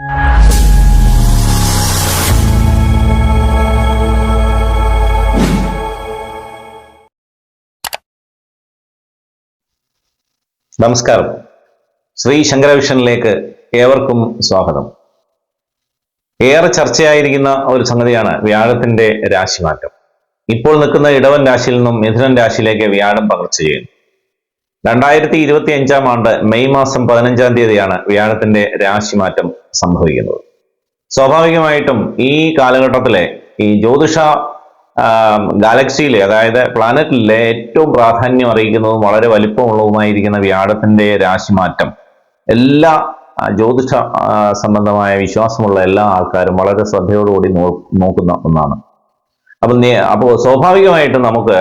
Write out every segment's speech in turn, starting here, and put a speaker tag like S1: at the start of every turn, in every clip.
S1: നമസ്കാരം. ശ്രീ ശങ്കരവിഷനിലേക്ക് ഏവർക്കും സ്വാഗതം. ഏറെ ചർച്ചയായിരിക്കുന്ന ഒരു സംഗതിയാണ് വ്യാഴത്തിന്റെ രാശിമാറ്റം. ഇപ്പോൾ നിൽക്കുന്ന ഇടവൻ രാശിയിൽ നിന്നും മിഥുനൻ രാശിയിലേക്ക് വ്യാഴം പകർച്ച ചെയ്യുന്നു. രണ്ടായിരത്തി ഇരുപത്തി അഞ്ചാം ആണ്ട് മെയ് മാസം പതിനഞ്ചാം തീയതിയാണ് വ്യാഴത്തിന്റെ രാശിമാറ്റം സംഭവിക്കുന്നത്. സ്വാഭാവികമായിട്ടും ഈ കാലഘട്ടത്തിലെ ഈ ജ്യോതിഷ ഗാലക്സിയിലെ അതായത് പ്ലാനറ്റിലെ ഏറ്റവും പ്രാധാന്യം അറിയിക്കുന്നതും വളരെ വലിപ്പമുള്ളതുമായിരിക്കുന്ന വ്യാഴത്തിന്റെ രാശിമാറ്റം എല്ലാ ജ്യോതിഷ സംബന്ധമായ വിശ്വാസമുള്ള എല്ലാ ആൾക്കാരും വളരെ ശ്രദ്ധയോടുകൂടി നോക്കുന്ന ഒന്നാണ്. അപ്പം അപ്പോൾ സ്വാഭാവികമായിട്ടും നമുക്ക്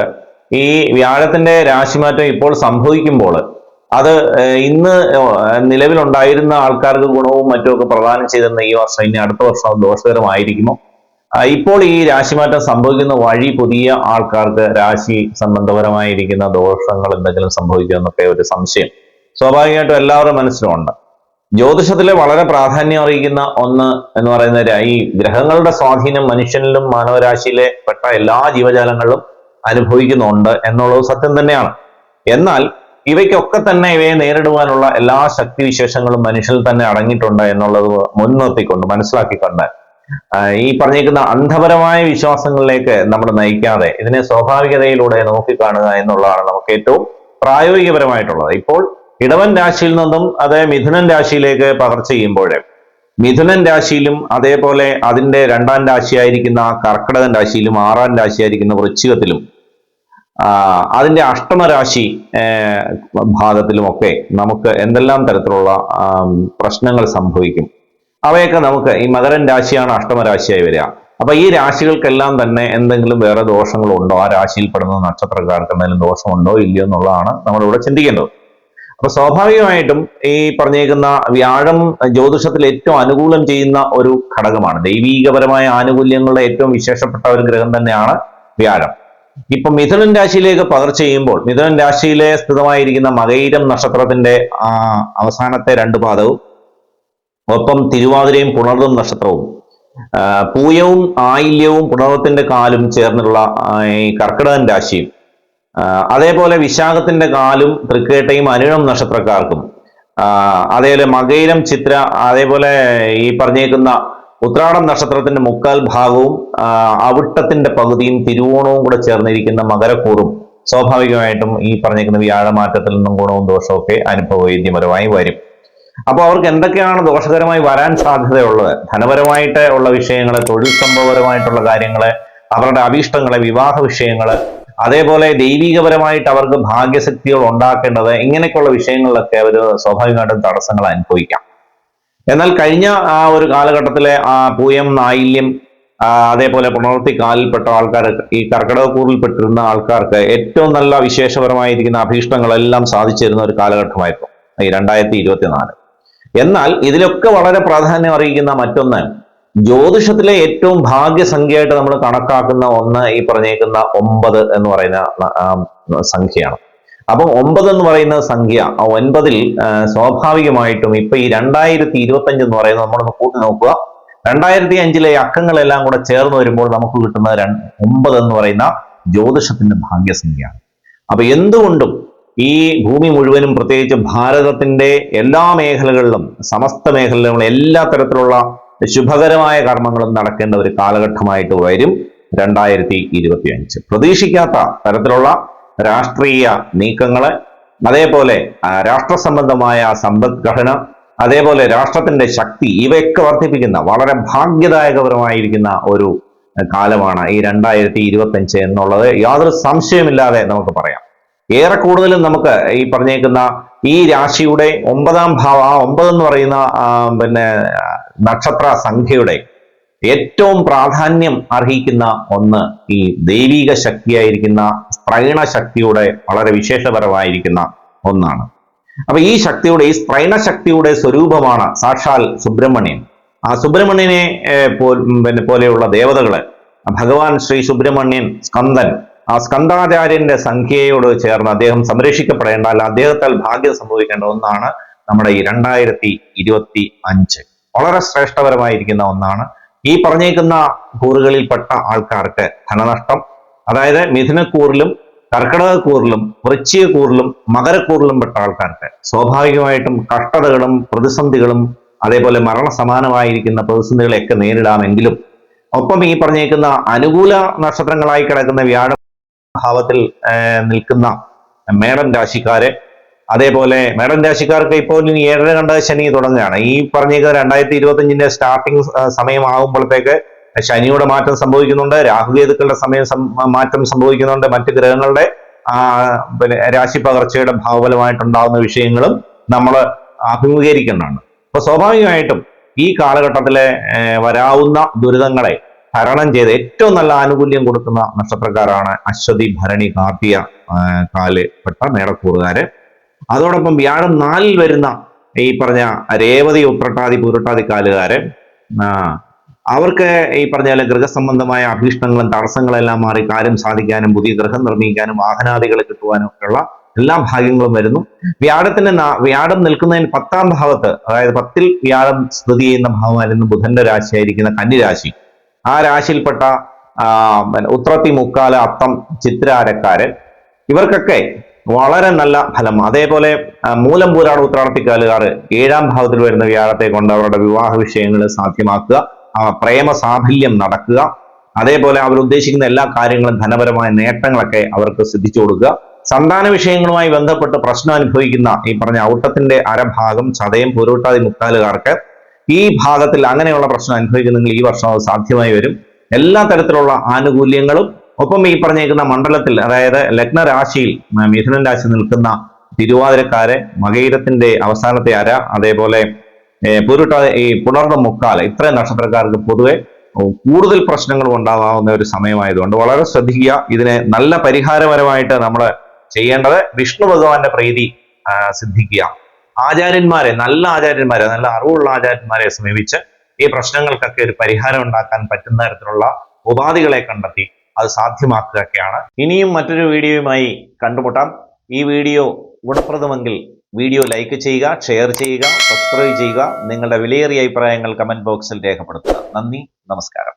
S1: ഈ വ്യാഴത്തിന്റെ രാശിമാറ്റം ഇപ്പോൾ സംഭവിക്കുമ്പോൾ അത് ഇന്ന് നിലവിലുണ്ടായിരുന്ന ആൾക്കാർക്ക് ഗുണവും മറ്റുമൊക്കെ പ്രദാനം ചെയ്തിരുന്ന ഈ വർഷം ഇനി അടുത്ത വർഷം ദോഷകരമായിരിക്കുമോ ഇപ്പോൾ ഈ രാശിമാറ്റം സംഭവിക്കുന്ന വഴി പുതിയ ആൾക്കാർക്ക് രാശി സംബന്ധപരമായിരിക്കുന്ന ദോഷങ്ങൾ എന്തെങ്കിലും സംഭവിക്കുമെന്നൊക്കെ ഒരു സംശയം. സ്വാഭാവികമായിട്ടും എല്ലാവരുടെ മനസ്സിലുമുണ്ട് ജ്യോതിഷത്തിലെ വളരെ പ്രാധാന്യം അറിയിക്കുന്ന ഒന്ന് എന്ന് പറയുന്ന ഈ ഗ്രഹങ്ങളുടെ സ്വാധീനം മനുഷ്യനിലും മാനവരാശിയിലെ പെട്ട എല്ലാ ജീവജാലങ്ങളിലും അനുഭവിക്കുന്നുണ്ട് എന്നുള്ളത് സത്യം തന്നെയാണ്. എന്നാൽ ഇവയ്ക്കൊക്കെ തന്നെ ഇവയെ നേരിടുവാനുള്ള എല്ലാ ശക്തി വിശേഷങ്ങളും മനുഷ്യൽ തന്നെ അടങ്ങിയിട്ടുണ്ട് എന്നുള്ളത് മുൻനിർത്തിക്കൊണ്ട് മനസ്സിലാക്കിക്കൊണ്ട് ഈ പറഞ്ഞിരിക്കുന്ന അന്ധപരമായ വിശ്വാസങ്ങളിലേക്ക് നമ്മൾ നയിക്കാതെ ഇതിനെ സ്വാഭാവികതയിലൂടെ നോക്കിക്കാണുക എന്നുള്ളതാണ് നമുക്ക് ഏറ്റവും പ്രായോഗികപരമായിട്ടുള്ളത്. ഇപ്പോൾ ഇടവൻ രാശിയിൽ നിന്നും അത് മിഥുനൻ രാശിയിലേക്ക് പകർച്ച ചെയ്യുമ്പോൾ മിഥുനൻ രാശിയിലും അതേപോലെ അതിന്റെ രണ്ടാം രാശിയായിരിക്കുന്ന കർക്കിടകൻ രാശിയിലും ആറാം രാശിയായിരിക്കുന്ന വൃശ്ചികത്തിലും ആ, അതിന്റെ അഷ്ടമരാശി ഭാഗത്തിലുമൊക്കെ നമുക്ക് എന്തെല്ലാം തരത്തിലുള്ള പ്രശ്നങ്ങൾ സംഭവിക്കും. അവയൊക്കെ നമുക്ക് ഈ മകരൻ രാശിയാണ് അഷ്ടമരാശിയായി വരിക. അപ്പൊ ഈ രാശികൾക്കെല്ലാം തന്നെ എന്തെങ്കിലും വേറെ ദോഷങ്ങളുണ്ടോ? ആ രാശിയിൽപ്പെടുന്ന നക്ഷത്രക്കാർക്ക് എന്തെങ്കിലും ദോഷമുണ്ടോ? ഇല്ലയോ എന്നുള്ളതാണ് നമ്മളിവിടെ ചിന്തിക്കേണ്ടത്. അപ്പൊ സ്വാഭാവികമായിട്ടും ഈ പറഞ്ഞേക്കുന്ന വ്യാഴം ജ്യോതിഷത്തിൽ ഏറ്റവും അനുകൂലം ചെയ്യുന്ന ഒരു ഘടകമാണ്. ദൈവീകപരമായ ആനുകൂല്യങ്ങളുടെ ഏറ്റവും വിശേഷപ്പെട്ട ഒരു ഗ്രഹം തന്നെയാണ് വ്യാഴം. ഇപ്പൊ മിഥുനൻ രാശിയിലേക്ക് പകർച്ച ചെയ്യുമ്പോൾ മിഥുനൻ രാശിയിലെ സ്ഥിതമായിരിക്കുന്ന മകൈരം നക്ഷത്രത്തിന്റെ അവസാനത്തെ രണ്ട് പാദവും ഒപ്പം തിരുവാതിരയും പുണർതും നക്ഷത്രവും പൂയവും ആയില്യവും പുണർവത്തിന്റെ കാലും ചേർന്നുള്ള ഈ കർക്കിടകൻ രാശിയും അതേപോലെ വിശാഖത്തിന്റെ കാലും തൃക്കേട്ടയും അനുഴം നക്ഷത്രക്കാർക്കും അതേപോലെ മകയിരം ചിത്ര അതേപോലെ ഈ പറഞ്ഞേക്കുന്ന ഉത്രാടം നക്ഷത്രത്തിന്റെ മുക്കാൽ ഭാഗവും അവിട്ടത്തിന്റെ പകുതിയും തിരുവോണവും കൂടെ ചേർന്നിരിക്കുന്ന മകരക്കൂറും സ്വാഭാവികമായിട്ടും ഈ പറഞ്ഞിരിക്കുന്ന വ്യാഴമാറ്റത്തിൽ നിന്നും ഗുണവും ദോഷവും ഒക്കെ അനുഭവവേദ്യപരമായി വരും. അപ്പോൾ അവർക്ക് എന്തൊക്കെയാണ് ദോഷകരമായി വരാൻ സാധ്യതയുള്ളത്? ധനപരമായിട്ട് ഉള്ള വിഷയങ്ങൾ തൊഴിൽ സംഭവപരമായിട്ടുള്ള കാര്യങ്ങൾ അവരുടെ അഭീഷ്ടങ്ങളെ വിവാഹ വിഷയങ്ങൾ അതേപോലെ ദൈവികപരമായിട്ട് അവർക്ക് ഭാഗ്യശക്തികൾ ഉണ്ടാക്കേണ്ടത് ഇങ്ങനെയൊക്കെയുള്ള വിഷയങ്ങളിലൊക്കെ അവർ സ്വാഭാവികമായിട്ടും തടസ്സങ്ങൾ അനുഭവിക്കാം. എന്നാൽ കഴിഞ്ഞ ആ ഒരു കാലഘട്ടത്തിലെ ആ പൂയം നായില്യം അതേപോലെ പുണർത്തി കാലിൽപ്പെട്ട ആൾക്കാർ ഈ കർക്കിടകക്കൂറിൽപ്പെട്ടിരുന്ന ആൾക്കാർക്ക് ഏറ്റവും നല്ല വിശേഷപരമായിരിക്കുന്ന അഭീഷ്ടങ്ങളെല്ലാം സാധിച്ചിരുന്ന ഒരു കാലഘട്ടമായിരുന്നു ഈ രണ്ടായിരത്തി ഇരുപത്തിനാല്. എന്നാൽ ഇതിലൊക്കെ വളരെ പ്രാധാന്യം അറിയിക്കുന്ന മറ്റൊന്ന് ജ്യോതിഷത്തിലെ ഏറ്റവും ഭാഗ്യസംഖ്യയായിട്ട് നമ്മൾ കണക്കാക്കുന്ന ഒന്ന് ഈ പറഞ്ഞേക്കുന്ന ഒമ്പത് എന്ന് പറയുന്ന സംഖ്യയാണ്. അപ്പം ഒമ്പത് എന്ന് പറയുന്ന സംഖ്യ ആ ഒൻപതിൽ സ്വാഭാവികമായിട്ടും ഇപ്പൊ ഈ രണ്ടായിരത്തി ഇരുപത്തി അഞ്ച് എന്ന് പറയുന്നത് നമ്മളൊന്ന് കൂട്ടി നോക്കുക. രണ്ടായിരത്തി അഞ്ചിലെ അക്കങ്ങളെല്ലാം കൂടെ ചേർന്ന് വരുമ്പോൾ നമുക്ക് കിട്ടുന്ന ഒമ്പത് എന്ന് പറയുന്ന ജ്യോതിഷത്തിന്റെ ഭാഗ്യസംഖ്യയാണ്. അപ്പൊ എന്തുകൊണ്ടും ഈ ഭൂമി മുഴുവനും പ്രത്യേകിച്ച് ഭാരതത്തിന്റെ എല്ലാ മേഖലകളിലും സമസ്ത മേഖലകളിലും എല്ലാ തരത്തിലുള്ള ശുഭകരമായ കർമ്മങ്ങളും നടക്കേണ്ട ഒരു കാലഘട്ടമായിട്ട് വരും രണ്ടായിരത്തി ഇരുപത്തി അഞ്ച് പ്രതീക്ഷിക്കാത്ത തരത്തിലുള്ള രാഷ്ട്രീയ നീക്കങ്ങൾ അതേപോലെ രാഷ്ട്ര സംബന്ധമായ സമ്പദ്ഘടന അതേപോലെ രാഷ്ട്രത്തിന്റെ ശക്തി ഇവയൊക്കെ വർദ്ധിപ്പിക്കുന്ന വളരെ ഭാഗ്യദായകപരമായിരിക്കുന്ന ഒരു കാലമാണ് ഈ രണ്ടായിരത്തി ഇരുപത്തി അഞ്ച് എന്നുള്ളത്. യാതൊരു സംശയമില്ലാതെ നമുക്ക് പറയാം. ഏറെ കൂടുതലും നമുക്ക് ഈ പറഞ്ഞേക്കുന്ന ഈ രാശിയുടെ ഒമ്പതാം ഭാവ ആ ഒമ്പത് എന്ന് പറയുന്ന പിന്നെ നക്ഷത്ര സംഖ്യയുടെ ഏറ്റവും പ്രാധാന്യം അർഹിക്കുന്ന ഒന്ന് ഈ ദൈവിക ശക്തിയായിരിക്കുന്ന സ്ത്രൈണ ശക്തിയുടെ വളരെ വിശേഷപരമായിരിക്കുന്ന ഒന്നാണ്. അപ്പൊ ഈ ശക്തിയുടെ ഈ സ്പ്രൈണ ശക്തിയുടെ സ്വരൂപമാണ് സാക്ഷാൽ സുബ്രഹ്മണ്യൻ. ആ സുബ്രഹ്മണ്യനെ പിന്നെ പോലെയുള്ള ദേവതകൾ ഭഗവാൻ ശ്രീ സുബ്രഹ്മണ്യൻ സ്കന്ദൻ ആ സ്കന്ദാചാര്യന്റെ സംഖ്യയോട് ചേർന്ന് അദ്ദേഹം സംരക്ഷിക്കപ്പെടേണ്ട അല്ല അദ്ദേഹത്താൽ ഭാഗ്യം സംഭവിക്കേണ്ട ഒന്നാണ് നമ്മുടെ ഈ രണ്ടായിരത്തി ഇരുപത്തി അഞ്ച്. വളരെ ശ്രേഷ്ഠപരമായിരിക്കുന്ന ഒന്നാണ്. ഈ പറഞ്ഞേക്കുന്ന കൂറുകളിൽപ്പെട്ട ആൾക്കാർക്ക് ധനനഷ്ടം അതായത് മിഥുനക്കൂറിലും കർക്കിടകക്കൂറിലും വൃശ്ചികക്കൂറിലും മകരക്കൂറിലും പെട്ട ആൾക്കാർക്ക് സ്വാഭാവികമായിട്ടും കഷ്ടതകളും പ്രതിസന്ധികളും അതേപോലെ മരണസമാനമായിരിക്കുന്ന പ്രതിസന്ധികളെയൊക്കെ നേരിടാമെങ്കിലും ഒപ്പം ഈ പറഞ്ഞേക്കുന്ന അനുകൂല നക്ഷത്രങ്ങളായി കിടക്കുന്ന വ്യാഴ ഭാവത്തിൽ നിൽക്കുന്ന മേടം രാശിക്കാരെ അതേപോലെ മേടം രാശിക്കാർക്ക് ഇപ്പോൾ ഏഴര കണ്ട ശനി തുടങ്ങുകയാണ്. ഈ പറഞ്ഞേക്കുന്ന രണ്ടായിരത്തി ഇരുപത്തിയഞ്ചിന്റെ സ്റ്റാർട്ടിങ് സമയമാകുമ്പോഴത്തേക്ക് ശനിയുടെ മാറ്റം സംഭവിക്കുന്നുണ്ട് രാഹുകേതുക്കളുടെ സമയം മാറ്റം സംഭവിക്കുന്നുണ്ട് മറ്റ് ഗ്രഹങ്ങളുടെ പിന്നെ രാശി പകർച്ചയുടെ ഭാവഫലമായിട്ടുണ്ടാകുന്ന വിഷയങ്ങളും നമ്മൾ അഭിമുഖീകരിക്കേണ്ടതാണ്. അപ്പൊ സ്വാഭാവികമായിട്ടും ഈ കാലഘട്ടത്തിലെ വരാവുന്ന ദുരിതങ്ങളെ തരണം ചെയ്ത് ഏറ്റവും നല്ല ആനുകൂല്യം കൊടുക്കുന്ന നക്ഷത്രക്കാരാണ് അശ്വതി ഭരണി കാർത്തിക കാലപ്പെട്ട കാൽ പെട്ട മേടക്കൂറുകാര്. അതോടൊപ്പം വ്യാഴം നാലിൽ വരുന്ന ഈ പറഞ്ഞ രേവതി ഉത്രട്ടാതി പൂരട്ടാതി കാലുകാര് അവർക്ക് ഈ പറഞ്ഞ പോലെ ഗൃഹസംബന്ധമായ അഭീഷ്ടങ്ങളും തടസ്സങ്ങളെല്ലാം മാറി കാര്യം സാധിക്കാനും പുതിയ ഗൃഹം നിർമ്മിക്കാനും വാഹനാദികൾ കിട്ടുവാനും ഒക്കെയുള്ള എല്ലാ ഭാഗ്യങ്ങളും വരുന്നു. വ്യാഴത്തിന്റെ വ്യാഴം നിൽക്കുന്നതിന് പത്താം ഭാവത്ത് അതായത് പത്തിൽ വ്യാഴം സ്ഥിതി ചെയ്യുന്ന ഭാവമായിരുന്നു ബുധന്റെ രാശിയായിരിക്കുന്ന കന്നിരാശി. ആ രാശിയിൽപ്പെട്ട ഉത്രത്തി മുക്കാല അത്തം ചിത്രാരക്കാരൻ ഇവർക്കൊക്കെ വളരെ നല്ല ഫലം. അതേപോലെ മൂലം പൂരാട് ഉത്രാടത്തിക്കാലുകാർ ഏഴാം ഭാവത്തിൽ വരുന്ന വ്യാഴത്തെ കൊണ്ട് അവരുടെ വിവാഹ വിഷയങ്ങൾ സാധ്യമാക്കുക. ആ, പ്രേമ സാഫല്യം നടക്കുക. അതേപോലെ അവർ ഉദ്ദേശിക്കുന്ന എല്ലാ കാര്യങ്ങളും ധനപരമായ നേട്ടങ്ങളൊക്കെ അവർക്ക് സിദ്ധിച്ചു കൊടുക്കുക. സന്താന വിഷയങ്ങളുമായി ബന്ധപ്പെട്ട് പ്രശ്നം അനുഭവിക്കുന്ന ഈ പറഞ്ഞ ഔട്ടത്തിന്റെ അരഭാഗം ചതയം പൊരുട്ടാതി മുക്കാലുകാർക്ക് ഈ ഭാഗത്തിൽ അങ്ങനെയുള്ള പ്രശ്നം അനുഭവിക്കുന്നെങ്കിൽ ഈ വർഷം അത് സാധ്യമായി വരും. എല്ലാ തരത്തിലുള്ള ആനുകൂല്യങ്ങളും ഒപ്പം ഈ പറഞ്ഞേക്കുന്ന മണ്ഡലത്തിൽ അതായത് ലഗ്നരാശിയിൽ രാശിയിൽ മിഥുനൻ രാശി നിൽക്കുന്ന തിരുവാതിരക്കാരെ മകയിരത്തിന്റെ അവസാനത്തെ അര അതേപോലെ പൊരുട്ട ഈ പുണർന്ന മുക്കാൽ ഇത്രയും നക്ഷത്രക്കാർക്ക് പൊതുവെ കൂടുതൽ പ്രശ്നങ്ങൾ ഉണ്ടാകാവുന്ന ഒരു സമയമായതുകൊണ്ട് വളരെ ശ്രദ്ധിക്കുക. ഇതിനെ നല്ല പരിഹാരപരമായിട്ട് നമ്മൾ ചെയ്യേണ്ടത് വിഷ്ണു ഭഗവാന്റെ പ്രീതി സിദ്ധിക്കുക. ആചാര്യന്മാരെ നല്ല ആചാര്യന്മാരെ നല്ല അറിവുള്ള ആചാര്യന്മാരെ സമീപിച്ച് ഈ പ്രശ്നങ്ങൾക്കൊക്കെ ഒരു പരിഹാരം ഉണ്ടാക്കാൻ പറ്റുന്ന തരത്തിലുള്ള ഉപാധികളെ കണ്ടെത്തി അത് സാധ്യമാക്കുകയൊക്കെയാണ്. ഇനിയും മറ്റൊരു വീഡിയോയുമായി കണ്ടുമുട്ടാം. ഈ വീഡിയോ ഗുണപ്രദമെങ്കിൽ വീഡിയോ ലൈക്ക് ചെയ്യുക ഷെയർ ചെയ്യുക സബ്സ്ക്രൈബ് ചെയ്യുക. നിങ്ങളുടെ വിലയേറിയ അഭിപ്രായങ്ങൾ കമന്റ് ബോക്സിൽ രേഖപ്പെടുത്തുക. നന്ദി നമസ്കാരം.